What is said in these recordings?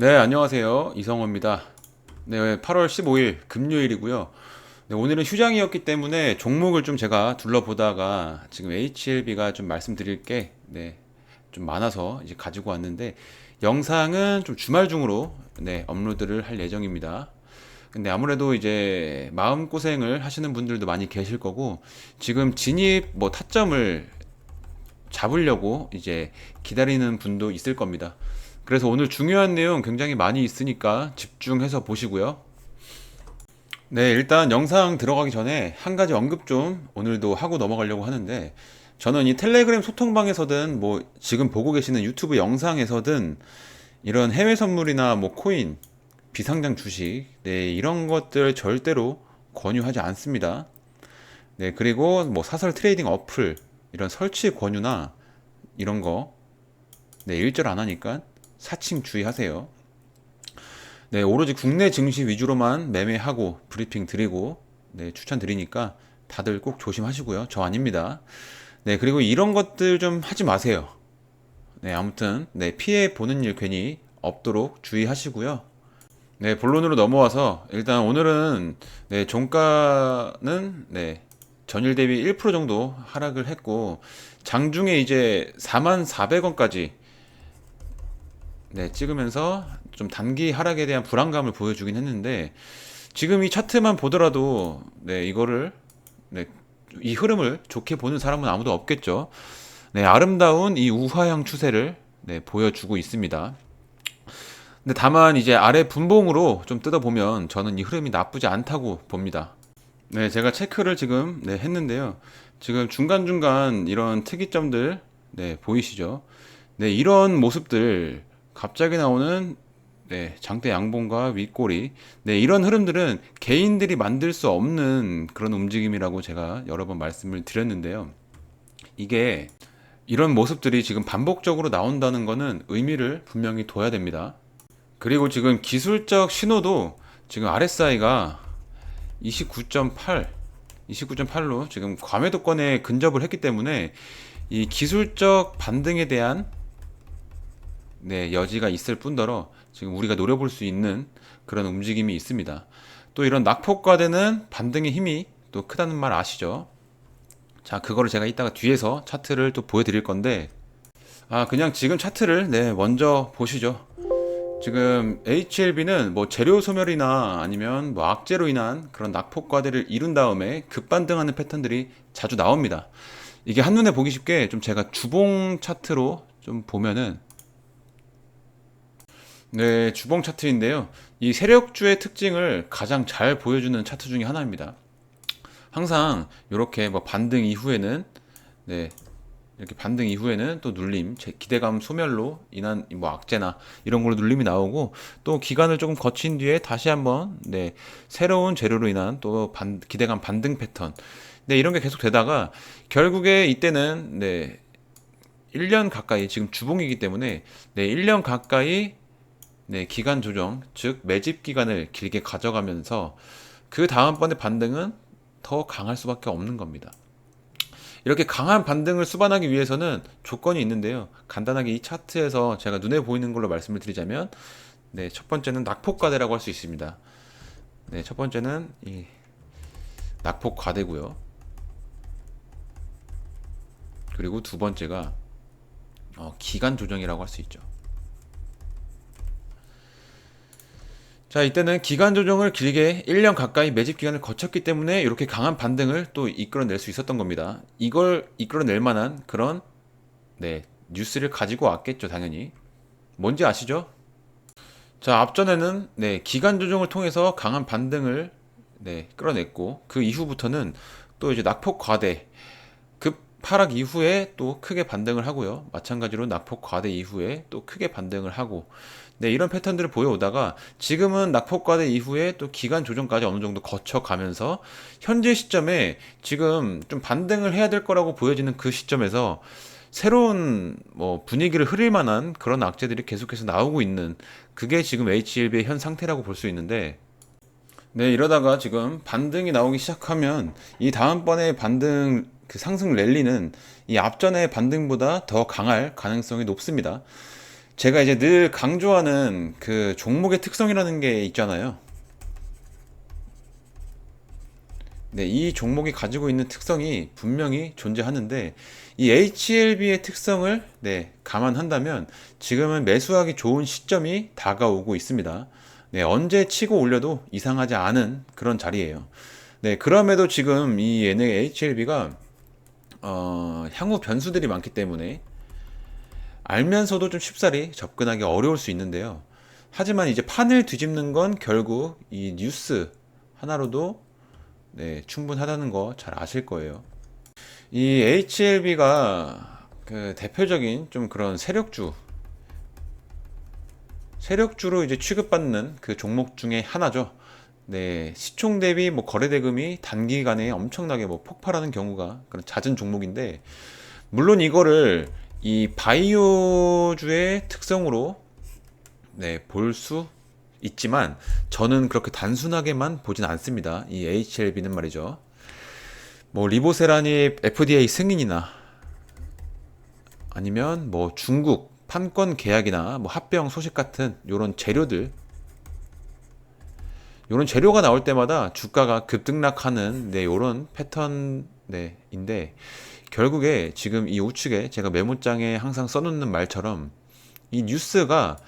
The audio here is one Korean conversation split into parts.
네, 안녕하세요. 이성호입니다. 네, 8월 15일 금요일이고요. 네, 오늘은 휴장이었기 때문에 종목을 좀 제가 둘러보다가 지금 HLB가 좀 말씀드릴 게 네, 좀 많아서 이제 가지고 왔는데 영상은 좀 주말 중으로 네, 업로드를 할 예정입니다. 근데 아무래도 이제 마음 고생을 하시는 분들도 많이 계실 거고 지금 진입 뭐 타점을 잡으려고 이제 기다리는 분도 있을 겁니다. 그래서 오늘 중요한 내용 굉장히 많이 있으니까 집중해서 보시고요. 네, 일단 영상 들어가기 전에 한 가지 언급 좀 오늘도 하고 넘어가려고 하는데 저는 이 텔레그램 소통방에서든 뭐 지금 보고 계시는 유튜브 영상에서든 이런 해외 선물이나 뭐 코인, 비상장 주식, 네, 이런 것들 절대로 권유하지 않습니다. 네, 그리고 뭐 사설 트레이딩 어플, 이런 설치 권유나 이런 거, 네, 일절 안 하니까 사칭 주의하세요. 네, 오로지 국내 증시 위주로만 매매하고 브리핑 드리고 네, 추천드리니까 다들 꼭 조심하시고요. 저 아닙니다. 네, 그리고 이런 것들 좀 하지 마세요. 네, 아무튼 네, 피해 보는 일 괜히 없도록 주의하시고요. 네, 본론으로 넘어와서 일단 오늘은 네, 종가는 네, 전일 대비 1% 정도 하락을 했고 장중에 이제 44,400원까지 네, 찍으면서 좀 단기 하락에 대한 불안감을 보여주긴 했는데 지금 이 차트만 보더라도 네, 이거를 네, 이 흐름을 좋게 보는 사람은 아무도 없겠죠. 네, 아름다운 이 우하향 추세를 네, 보여주고 있습니다. 근데 다만 이제 아래 분봉으로 좀 뜯어보면 저는 이 흐름이 나쁘지 않다고 봅니다. 네, 제가 체크를 지금 네, 했는데요. 지금 중간중간 이런 특이점들 네, 보이시죠? 네, 이런 모습들 갑자기 나오는 네, 장대 양봉과 윗꼬리. 네, 이런 흐름들은 개인들이 만들 수 없는 그런 움직임이라고 제가 여러 번 말씀을 드렸는데요. 이게 이런 모습들이 지금 반복적으로 나온다는 거는 의미를 분명히 둬야 됩니다. 그리고 지금 기술적 신호도 지금 RSI가 29.8, 29.8로 지금 과매도권에 근접을 했기 때문에 이 기술적 반등에 대한 네, 여지가 있을 뿐더러 지금 우리가 노려볼 수 있는 그런 움직임이 있습니다. 또 이런 낙폭과대는 반등의 힘이 또 크다는 말 아시죠? 자, 그거를 제가 이따가 뒤에서 차트를 또 보여드릴 건데, 아, 그냥 지금 차트를, 네, 먼저 보시죠. 지금 HLB는 뭐 재료 소멸이나 아니면 뭐 악재로 인한 그런 낙폭과대를 이룬 다음에 급반등하는 패턴들이 자주 나옵니다. 이게 한눈에 보기 쉽게 좀 제가 주봉 차트로 좀 보면은 네, 주봉 차트인데요. 이 세력주의 특징을 가장 잘 보여주는 차트 중에 하나입니다. 항상 이렇게 뭐 반등 이후에는 네, 이렇게 반등 이후에는 또 눌림, 기대감 소멸로 인한 뭐 악재나 이런 걸로 눌림이 나오고 또 기간을 조금 거친 뒤에 다시 한번 네, 새로운 재료로 인한 또 반, 기대감 반등 패턴. 네, 이런 게 계속 되다가 결국에 이때는 네, 1년 가까이 지금 주봉이기 때문에 네, 1년 가까이 네, 기간 조정, 즉 매집 기간을 길게 가져가면서 그 다음번에 반등은 더 강할 수밖에 없는 겁니다. 이렇게 강한 반등을 수반하기 위해서는 조건이 있는데요. 간단하게 이 차트에서 제가 눈에 보이는 걸로 말씀을 드리자면, 네, 첫 번째는 낙폭과대라고 할 수 있습니다. 네, 첫 번째는 이 낙폭과대고요. 그리고 두 번째가 어, 기간 조정이라고 할 수 있죠. 자, 이때는 기간 조정을 길게 1년 가까이 매집 기간을 거쳤기 때문에 이렇게 강한 반등을 또 이끌어낼 수 있었던 겁니다. 이걸 이끌어낼 만한 그런 네, 뉴스를 가지고 왔겠죠, 당연히. 뭔지 아시죠? 자, 앞전에는 네, 기간 조정을 통해서 강한 반등을 네, 끌어냈고 그 이후부터는 또 이제 낙폭 과대 급 하락 이후에 또 크게 반등을 하고요. 마찬가지로 낙폭 과대 이후에 또 크게 반등을 하고 네, 이런 패턴들을 보여오다가 지금은 낙폭과대 이후에 또 기간 조정까지 어느 정도 거쳐가면서 현재 시점에 지금 좀 반등을 해야 될 거라고 보여지는 그 시점에서 새로운 뭐 분위기를 흐릴 만한 그런 악재들이 계속해서 나오고 있는 그게 지금 HLB의 현 상태라고 볼 수 있는데 네, 이러다가 지금 반등이 나오기 시작하면 이 다음번에 반등 그 상승 랠리는 이 앞전의 반등보다 더 강할 가능성이 높습니다. 제가 이제 늘 강조하는 그 종목의 특성이라는 게 있잖아요. 네, 이 종목이 가지고 있는 특성이 분명히 존재하는데 이 HLB의 특성을 네, 감안한다면 지금은 매수하기 좋은 시점이 다가오고 있습니다. 네, 언제 치고 올려도 이상하지 않은 그런 자리예요. 네, 그럼에도 지금 이 얘네 HLB가 어, 향후 변수들이 많기 때문에 알면서도 좀 쉽사리 접근하기 어려울 수 있는데요. 하지만 이제 판을 뒤집는 건 결국 이 뉴스 하나로도 네, 충분하다는 거 잘 아실 거예요. 이 HLB가 그 대표적인 좀 그런 세력주, 세력주로 이제 취급받는 그 종목 중에 하나죠. 네, 시총 대비 뭐 거래 대금이 단기간에 엄청나게 뭐 폭발하는 경우가 그런 잦은 종목인데, 물론 이거를 이 바이오주의 특성으로 네, 볼 수 있지만 저는 그렇게 단순하게만 보진 않습니다. 이 HLB는 말이죠. 뭐 리보세라니 FDA 승인이나 아니면 뭐 중국 판권 계약이나 뭐 합병 소식 같은 요런 재료들 요런 재료가 나올 때마다 주가가 급등락하는 네 요런 패턴 네인데 결국에 지금 이 우측에 제가 메모장에 항상 써놓는 말처럼 이 뉴스가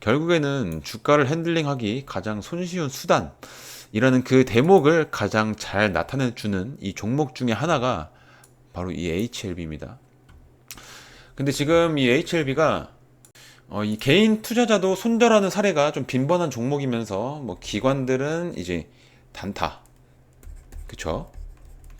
결국에는 주가를 핸들링하기 가장 손쉬운 수단이라는 그 대목을 가장 잘 나타내 주는 이 종목 중에 하나가 바로 이 HLB입니다. 근데 지금 이 HLB가 어, 이 개인 투자자도 손절하는 사례가 좀 빈번한 종목이면서 뭐 기관들은 이제 단타, 그쵸?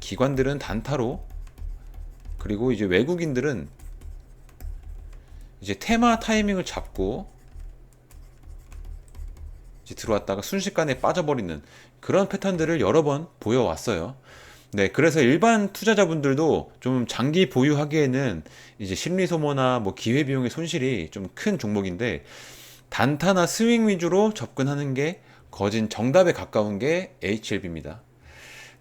기관들은 단타로 그리고 이제 외국인들은 이제 테마 타이밍을 잡고 이제 들어왔다가 순식간에 빠져버리는 그런 패턴들을 여러 번 보여왔어요. 네, 그래서 일반 투자자분들도 좀 장기 보유하기에는 이제 심리 소모나 뭐 기회 비용의 손실이 좀 큰 종목인데 단타나 스윙 위주로 접근하는 게 거진 정답에 가까운 게 HLB입니다.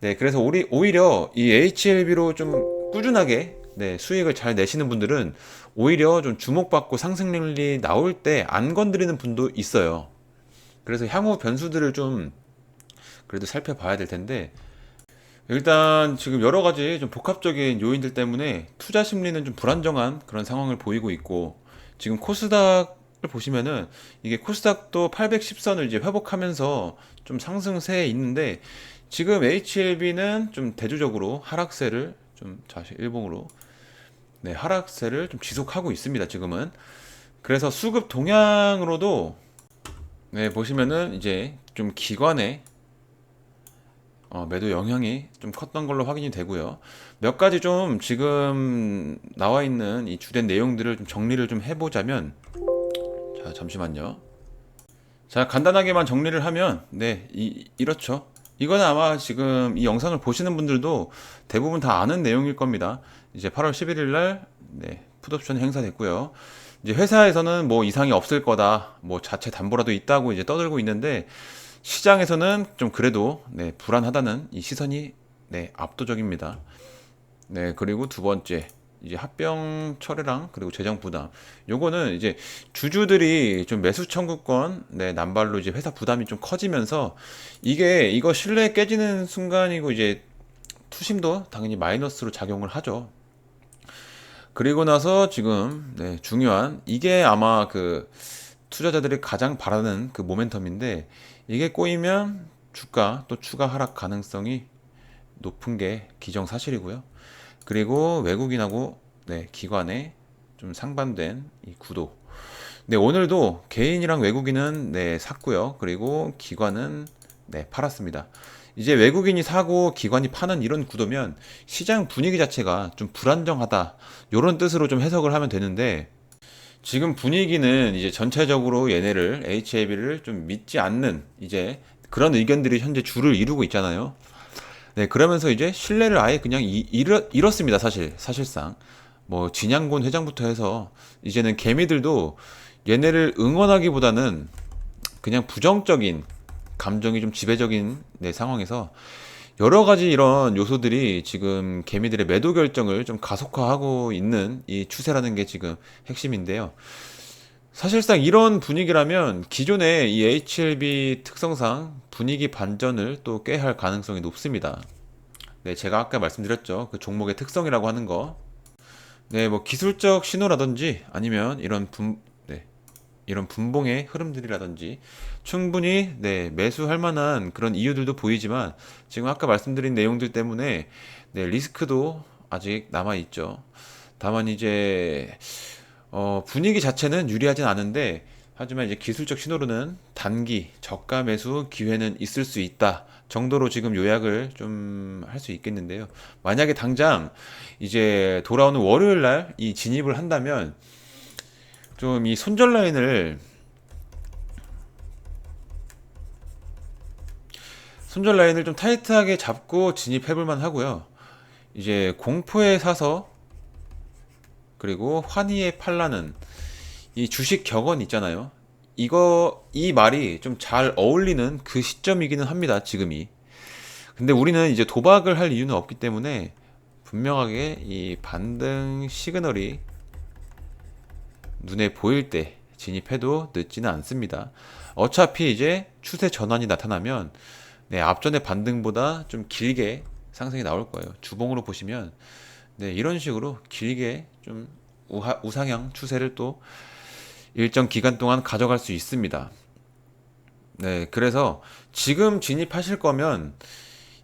네, 그래서 오히려 이 HLB로 좀 꾸준하게 네, 수익을 잘 내시는 분들은 오히려 좀 주목받고 상승률이 나올 때 안 건드리는 분도 있어요. 그래서 향후 변수들을 좀 그래도 살펴봐야 될 텐데 일단 지금 여러 가지 좀 복합적인 요인들 때문에 투자 심리는 좀 불안정한 그런 상황을 보이고 있고 지금 코스닥을 보시면은 이게 코스닥도 810선을 이제 회복하면서 좀 상승세에 있는데 지금 HLB는 좀 대조적으로 하락세를 좀 다시 일봉으로 네, 하락세를 좀 지속하고 있습니다. 지금은 그래서 수급 동향으로도 네, 보시면은 이제 좀 기관의 어, 매도 영향이 좀 컸던 걸로 확인이 되고요. 몇 가지 좀 지금 나와 있는 이 주된 내용들을 좀 정리를 좀 해보자면, 자, 잠시만요. 자, 간단하게만 정리를 하면, 네, 이, 이렇죠. 이건 아마 지금 이 영상을 보시는 분들도 대부분 다 아는 내용일 겁니다. 이제 8월 11일 날, 네, 풋옵션 행사됐고요. 이제 회사에서는 뭐 이상이 없을 거다, 뭐 자체 담보라도 있다고 이제 떠들고 있는데, 시장에서는 좀 그래도 네, 불안하다는 이 시선이 네, 압도적입니다. 네, 그리고 두 번째 이제 합병 철회랑 그리고 재정 부담. 요거는 이제 주주들이 좀 매수 청구권 네, 남발로 이제 회사 부담이 좀 커지면서 이게 이거 신뢰 깨지는 순간이고 이제 투심도 당연히 마이너스로 작용을 하죠. 그리고 나서 지금 네, 중요한 이게 아마 그 투자자들이 가장 바라는 그 모멘텀인데 이게 꼬이면 주가 또 추가 하락 가능성이 높은 게 기정사실이고요. 그리고 외국인하고 네, 기관의 좀 상반된 이 구도. 네, 오늘도 개인이랑 외국인은 네, 샀고요. 그리고 기관은 네, 팔았습니다. 이제 외국인이 사고 기관이 파는 이런 구도면 시장 분위기 자체가 좀 불안정하다. 이런 뜻으로 좀 해석을 하면 되는데 지금 분위기는 이제 전체적으로 얘네를 HAB를 좀 믿지 않는 이제 그런 의견들이 현재 줄을 이루고 있잖아요. 네, 그러면서 이제 신뢰를 아예 그냥 잃었, 잃었습니다, 사실. 사실상. 뭐, 진양곤 회장부터 해서 이제는 개미들도 얘네를 응원하기보다는 그냥 부정적인 감정이 좀 지배적인 네, 상황에서 여러 가지 이런 요소들이 지금 개미들의 매도 결정을 좀 가속화하고 있는 이 추세라는 게 지금 핵심인데요. 사실상 이런 분위기라면 기존의 이 HLB 특성상 분위기 반전을 또 꾀할 가능성이 높습니다. 네, 제가 아까 말씀드렸죠. 그 종목의 특성이라고 하는 거. 네, 뭐 기술적 신호라든지 아니면 이런 분, 네, 이런 분봉의 흐름들이라든지 충분히 네, 매수할 만한 그런 이유들도 보이지만 지금 아까 말씀드린 내용들 때문에 네, 리스크도 아직 남아 있죠. 다만 이제 어, 분위기 자체는 유리하진 않은데 하지만 이제 기술적 신호로는 단기 저가 매수 기회는 있을 수 있다 정도로 지금 요약을 좀 할 수 있겠는데요. 만약에 당장 이제 돌아오는 월요일 날 이 진입을 한다면 좀 이 손절 라인을 손절 라인을 좀 타이트하게 잡고 진입해 볼만 하고요. 이제 공포에 사서 그리고 환희에 팔라는 이 주식 격언 있잖아요. 이거 이 말이 좀 잘 어울리는 그 시점이기는 합니다. 지금이. 근데 우리는 이제 도박을 할 이유는 없기 때문에 분명하게 이 반등 시그널이 눈에 보일 때 진입해도 늦지는 않습니다. 어차피 이제 추세 전환이 나타나면 네, 앞전의 반등보다 좀 길게 상승이 나올 거예요. 주봉으로 보시면 네, 이런 식으로 길게 좀 우하, 우상향 추세를 또 일정 기간 동안 가져갈 수 있습니다. 네, 그래서 지금 진입하실 거면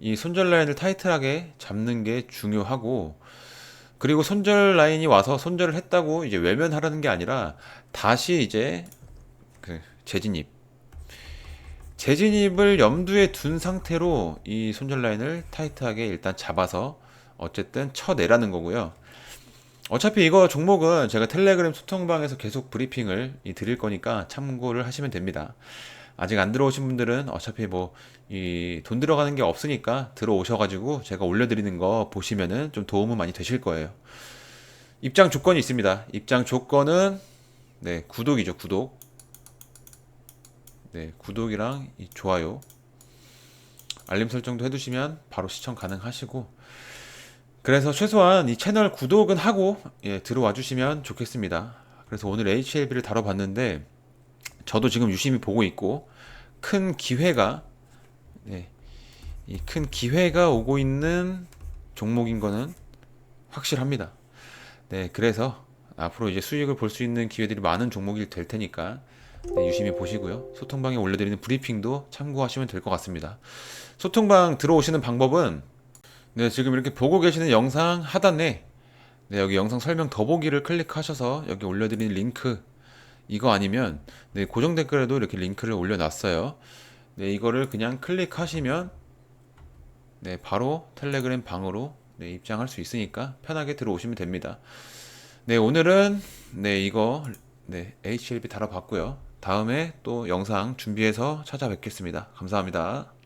이 손절 라인을 타이트하게 잡는 게 중요하고 그리고 손절 라인이 와서 손절을 했다고 이제 외면하라는 게 아니라 다시 이제 그 재진입 재진입을 염두에 둔 상태로 이 손절 라인을 타이트하게 일단 잡아서 어쨌든 쳐내라는 거고요. 어차피 이거 종목은 제가 텔레그램 소통방에서 계속 브리핑을 이 드릴 거니까 참고를 하시면 됩니다. 아직 안 들어오신 분들은 어차피 뭐 이 돈 들어가는 게 없으니까 들어오셔가지고 제가 올려드리는 거 보시면은 좀 도움은 많이 되실 거예요. 입장 조건이 있습니다. 입장 조건은 네 구독이죠 구독. 네 구독이랑 이 좋아요, 알림 설정도 해두시면 바로 시청 가능하시고 그래서 최소한 이 채널 구독은 하고 예, 들어와 주시면 좋겠습니다. 그래서 오늘 HLB를 다뤄봤는데 저도 지금 유심히 보고 있고 큰 기회가 네, 이큰 기회가 오고 있는 종목인 거는 확실합니다. 네, 그래서 앞으로 이제 수익을 볼 수 있는 기회들이 많은 종목이 될 테니까 네, 유심히 보시고요. 소통방에 올려드리는 브리핑도 참고하시면 될 것 같습니다. 소통방 들어오시는 방법은 네, 지금 이렇게 보고 계시는 영상 하단에 네, 여기 영상 설명 더보기를 클릭하셔서 여기 올려드리는 링크 이거 아니면 네, 고정 댓글에도 이렇게 링크를 올려놨어요. 네, 이거를 그냥 클릭하시면 네, 바로 텔레그램 방으로 네, 입장할 수 있으니까 편하게 들어오시면 됩니다. 네, 오늘은 네, 이거 네, HLB 다뤄봤고요. 다음에 또 영상 준비해서 찾아뵙겠습니다. 감사합니다.